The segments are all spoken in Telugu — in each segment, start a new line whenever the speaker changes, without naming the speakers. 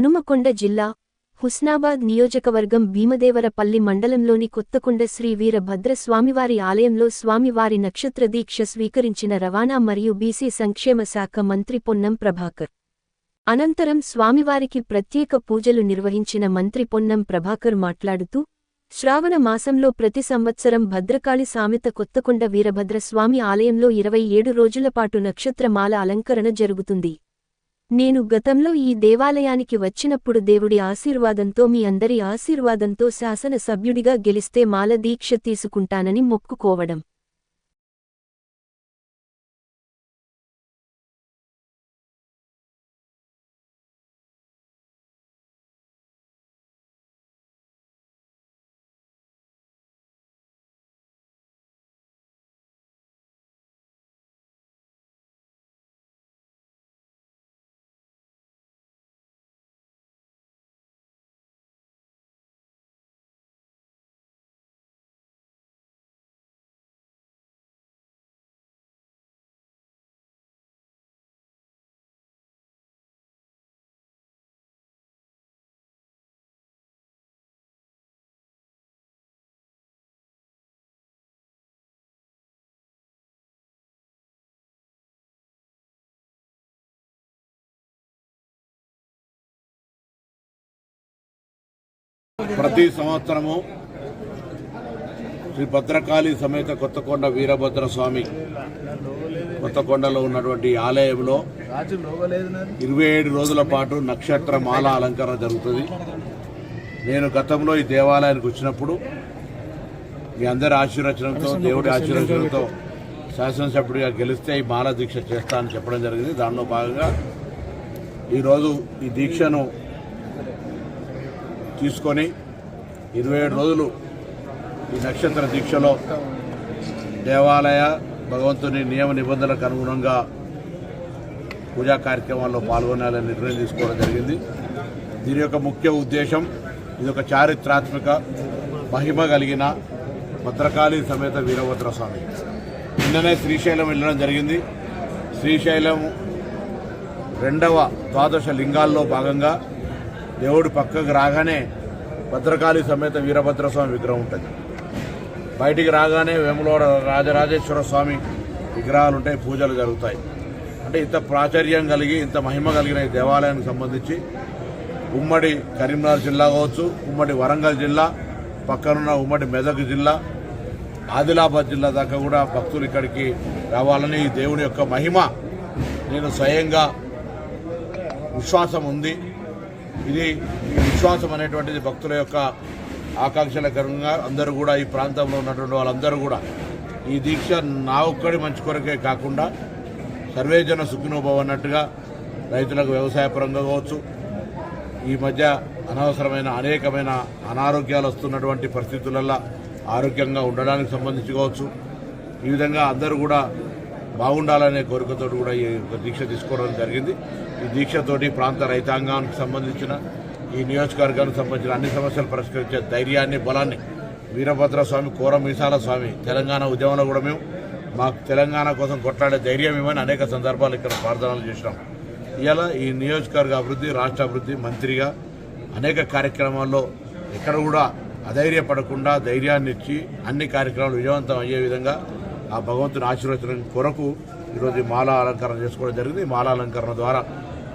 హనుమకొండ జిల్లా హుస్నాబాద్ నియోజకవర్గం భీమదేవరపల్లి మండలంలోని కొత్తకొండ శ్రీ వీరభద్ర స్వామివారి ఆలయంలో స్వామివారి నక్షత్ర దీక్ష స్వీకరించిన రవాణా మరియు బీసీ సంక్షేమ శాఖ మంత్రి పొన్నం ప్రభాకర్. అనంతరం స్వామివారికి ప్రత్యేక పూజలు నిర్వహించిన మంత్రి పొన్నం ప్రభాకర్ మాట్లాడుతూ శ్రావణ మాసంలో ప్రతి సంవత్సరం భద్రకాళి సామెత కొత్తకొండ వీరభద్ర స్వామి ఆలయంలో ఇరవై ఏడు రోజులపాటు నక్షత్రమాల అలంకరణ జరుగుతుంది. నేను గతంలో ఈ దేవాలయానికి వచ్చినప్పుడు దేవుడి ఆశీర్వాదంతో మీ అందరి ఆశీర్వాదంతో శాసన సభ్యుడిగా గెలిస్తే మాల దీక్ష తీసుకుంటానని మొక్కుకోవడం.
ప్రతి సంవత్సరము శ్రీ భద్రకాళి సమేత కొత్తకొండ వీరభద్ర స్వామి కొత్తకొండలో ఉన్నటువంటి ఆలయంలో ఇరవై ఏడు రోజుల పాటు నక్షత్ర మాల అలంకరణ జరుగుతుంది. నేను గతంలో ఈ దేవాలయానికి వచ్చినప్పుడు మీ అందరి ఆశీర్వచనంతో దేవుడి ఆశీర్వచనంతో శాసనసభ్యుడిగా గెలిస్తే ఈ మాల దీక్ష చేస్తా అని చెప్పడం జరిగింది. దానిలో భాగంగా ఈరోజు ఈ దీక్షను తీసుకొని ఇరవై ఏడు రోజులు ఈ నక్షత్ర దీక్షలో దేవాలయ భగవంతుని నియమ నిబంధనలకు అనుగుణంగా పూజా కార్యక్రమాల్లో పాల్గొనాలని నిర్ణయం తీసుకోవడం జరిగింది. దీని యొక్క ముఖ్య ఉద్దేశం ఇది ఒక చారిత్రాత్మక మహిమ కలిగిన భద్రకాళి సమేత వీరభద్ర స్వామి నిన్ననే శ్రీశైలం వెళ్ళడం జరిగింది. శ్రీశైలం రెండవ ద్వాదశ లింగాల్లో భాగంగా దేవుడు పక్కకు రాగానే భద్రకాళి సమేత వీరభద్ర స్వామి విగ్రహం ఉంటుంది. బయటికి రాగానే వేములవాడ రాజరాజేశ్వర స్వామి విగ్రహాలు ఉంటాయి పూజలు జరుగుతాయి. అంటే ఇంత ప్రాచుర్యం కలిగి ఇంత మహిమ కలిగిన ఈ దేవాలయానికి సంబంధించి ఉమ్మడి కరీంనగర్ జిల్లా కావచ్చు ఉమ్మడి వరంగల్ జిల్లా పక్కనున్న ఉమ్మడి మెదక్ జిల్లా ఆదిలాబాద్ జిల్లా దాకా కూడా భక్తులు ఇక్కడికి రావాలని ఈ దేవుని యొక్క మహిమ. నేను స్వయంగా విశ్వాసం ఉంది. ఇది విశ్వాసం అనేటువంటిది భక్తుల యొక్క ఆకాంక్షల కరంగా అందరూ కూడా ఈ ప్రాంతంలో ఉన్నటువంటి వాళ్ళందరూ కూడా ఈ దీక్ష నా ఒక్కడి మంచి కొరకే కాకుండా సర్వేజన సుఖినోభవ అన్నట్టుగా రైతులకు వ్యవసాయపరంగా కావచ్చు ఈ మధ్య అనవసరమైన అనేకమైన అనారోగ్యాలు వస్తున్నటువంటి పరిస్థితులలో ఆరోగ్యంగా ఉండడానికి సంబంధించి కావచ్చు. ఈ విధంగా అందరూ కూడా బాగుండాలనే కోరికతో కూడా ఈ యొక్క దీక్ష తీసుకోవడం జరిగింది. ఈ దీక్షతోటి ప్రాంత రైతాంగానికి సంబంధించిన ఈ నియోజకవర్గానికి సంబంధించిన అన్ని సమస్యలు పరిష్కరించే ధైర్యాన్ని బలాన్ని వీరభద్ర స్వామి కోర మీసాల స్వామి తెలంగాణ ఉద్యమంలో కూడా మేము మాకు తెలంగాణ కోసం కొట్లాడే ధైర్యం ఇవ్వని అనేక సందర్భాలు ఇక్కడ ప్రార్థనలు చేసినాం. ఇలా ఈ నియోజకవర్గ అభివృద్ధి రాష్ట్ర అభివృద్ధి మంత్రిగా అనేక కార్యక్రమాల్లో ఎక్కడ కూడా అధైర్యపడకుండా ధైర్యాన్ని ఇచ్చి అన్ని కార్యక్రమాలు విజయవంతం అయ్యే విధంగా ఆ భగవంతుని ఆశీర్వచనం కొరకు ఈరోజు ఈ మాల అలంకరణ చేసుకోవడం జరిగింది. మాల అలంకరణ ద్వారా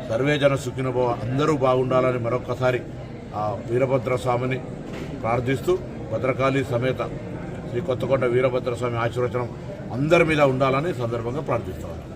సర్వేజన సుఖినభవ అందరూ బాగుండాలని మరొక్కసారి ఆ వీరభద్ర స్వామిని ప్రార్థిస్తూ భద్రకాళి సమేత శ్రీ కొత్తకొండ వీరభద్ర స్వామి ఆశీర్వచనం అందరి మీద ఉండాలని సందర్భంగా ప్రార్థిస్తున్నాను